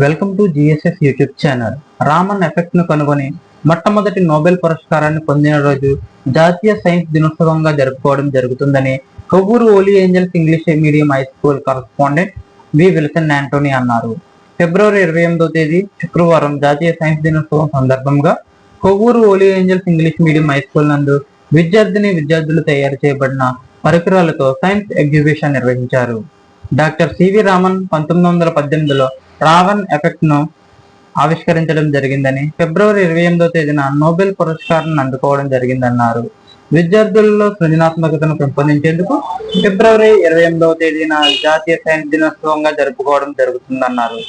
Welcome to GSS YouTube channel Raman ఎఫెక్ట్ను కనుగొని మొట్టమొదటి Nobel పురస్కారాన్ని పొందిన రోజు జాతీయ సైన్స్ దినోత్సవంగా జరుపుకోవడం జరుగుతుందని Kovvur holy angels English medium high school correspondent V Wilson Antony అన్నారు. ఫిబ్రవరి ఇరవై ఎనిమిదో తేదీ శుక్రవారం జాతీయ సైన్స్ దినోత్సవం సందర్భంగా కొవ్వూరు ఓలీ angels English medium high school నందు విద్యార్థిని విద్యార్థులు తయారు చేయబడిన పరికరాలతో సైన్స్ ఎగ్జిబిషన్ నిర్వహించారు. డాక్టర్ సివి రామన్ పంతొమ్మిది వందల పద్దెనిమిదిలో రావన్ ఎఫెక్ట్ను ఆవిష్కరించడం జరిగిందని ఫిబ్రవరి ఇరవై ఎనిమిదో తేదీన నోబెల్ పురస్కారాన్ని అందుకోవడం జరిగిందన్నారు. విద్యార్థులలో సృజనాత్మకతను పెంపొందించేందుకు ఫిబ్రవరి ఇరవై ఎనిమిదవ తేదీన జాతీయ సైన్స్ దినోత్సవంగా జరుపుకోవడం జరుగుతుందన్నారు.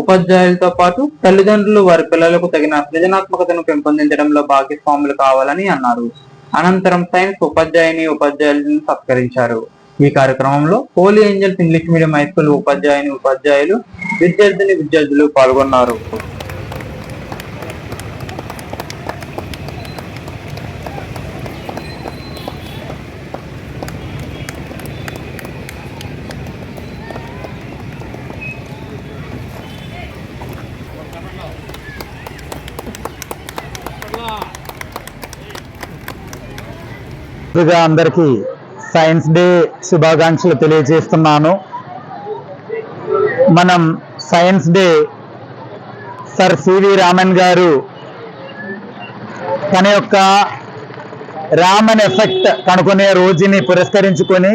ఉపాధ్యాయులతో పాటు తల్లిదండ్రులు వారి పిల్లలకు తగిన సృజనాత్మకతను పెంపొందించడంలో భాగస్వాములు కావాలని అన్నారు. అనంతరం సైన్స్ ఉపాధ్యాయుని ఉపాధ్యాయులను సత్కరించారు. ఈ కార్యక్రమంలో holy angels English medium high school ఉపాధ్యాయుని ఉపాధ్యాయులు విద్యార్థిని విద్యార్థులు పాల్గొన్నారు. ముందుగా అందరికీ సైన్స్ డే శుభాకాంక్షలు తెలియజేస్తున్నాను. మనం science day sir C V Raman garu తన యొక్క రామన్ ఎఫెక్ట్ కనుక్కునే రోజుని పురస్కరించుకొని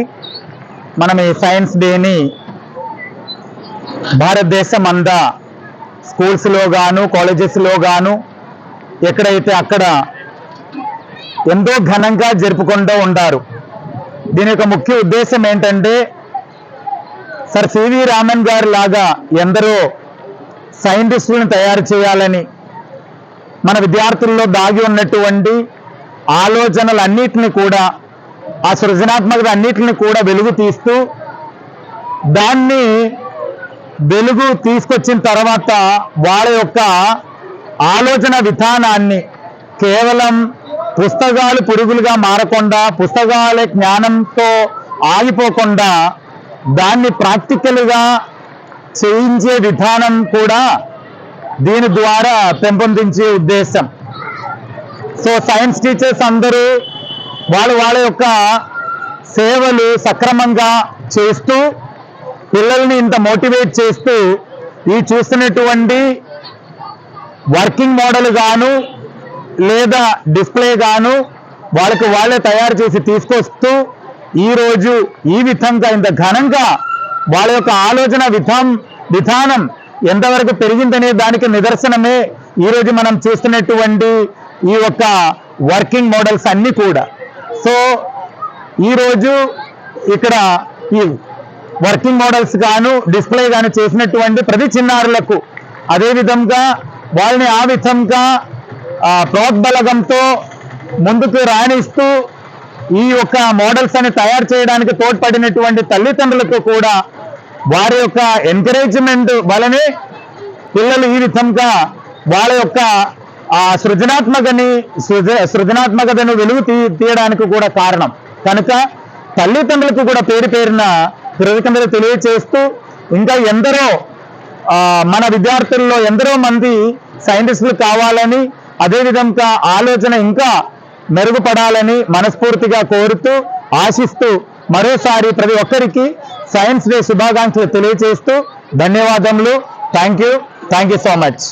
మనం ఈ సైన్స్ డేని భారతదేశం అంతా స్కూల్స్లో గాను కాలేజెస్లో గాను ఎక్కడైతే అక్కడ ఎంతో ఘనంగా జరుపుకుంటూ ఉంటారు. దీని యొక్క ముఖ్య ఉద్దేశం ఏంటంటే సార్ సివి రామన్ గారు లాగా ఎందరో సైంటిస్టులను తయారు చేయాలని మన విద్యార్థుల్లో దాగి ఉన్నటువంటి ఆలోచనలన్నిటిని కూడా ఆ సృజనాత్మకత అన్నిటిని కూడా వెలుగు తీస్తూ దాన్ని వెలుగు తీసుకొచ్చిన తర్వాత వాళ్ళ యొక్క ఆలోచన విధానాన్ని కేవలం పుస్తకాలు పురుగులుగా మారకుండా పుస్తకాల జ్ఞానంతో ఆగిపోకుండా దాన్ని ప్రాక్టికల్గా చేయించే విధానం కూడా దీని ద్వారా పెంపొందించే ఉద్దేశం. సో సైన్స్ టీచర్స్ అందరూ వాళ్ళు వాళ్ళ యొక్క సేవలు సక్రమంగా చేస్తూ పిల్లల్ని ఇంత మోటివేట్ చేస్తూ ఈ చూస్తున్నటువంటి వర్కింగ్ మోడల్ గాను లేదా డిస్ప్లే గాను వాళ్ళకి వాళ్ళే తయారు చేసి తీసుకొస్తూ ఈరోజు ఈ విధంగా ఇంత ఘనంగా వాళ్ళ యొక్క ఆలోచన విధాం విధానం ఎంతవరకు పెరిగిందనే దానికి నిదర్శనమే ఈరోజు మనం చూస్తున్నటువంటి ఈ యొక్క వర్కింగ్ మోడల్స్ అన్నీ కూడా. సో ఈరోజు ఇక్కడ ఈ వర్కింగ్ మోడల్స్ గాను డిస్ప్లే గాను చేసినటువంటి ప్రతి చిన్నారులకు అదే విధంగా వాళ్ళని ఆ విధంగా ప్రోద్బలగంతో ముందుకు రాణిస్తూ ఈ యొక్క మోడల్స్ అని తయారు చేయడానికి తోడ్పడినటువంటి తల్లిదండ్రులకు కూడా వారి యొక్క ఎంకరేజ్మెంట్ వలనే పిల్లలు ఈ విధంగా వాళ్ళ యొక్క ఆ సృజనాత్మకని సృజ సృజనాత్మకతను వెలుగు తీ తీయడానికి కూడా కారణం. కనుక తల్లిదండ్రులకు కూడా పేరు పేరున కృతజ్ఞతలు తెలియచేస్తూ ఇంకా ఎందరో మన విద్యార్థుల్లో ఎందరో మంది సైంటిస్టులు కావాలని అదేవిధంగా ఆలోచన ఇంకా మెరుగుపడాలని మనస్ఫూర్తిగా కోరుతూ ఆశిస్తూ మరోసారి ప్రతి ఒక్కరికి సైన్స్ డే శుభాకాంక్షలు తెలియజేస్తూ ధన్యవాదములు. Thank you thank you so much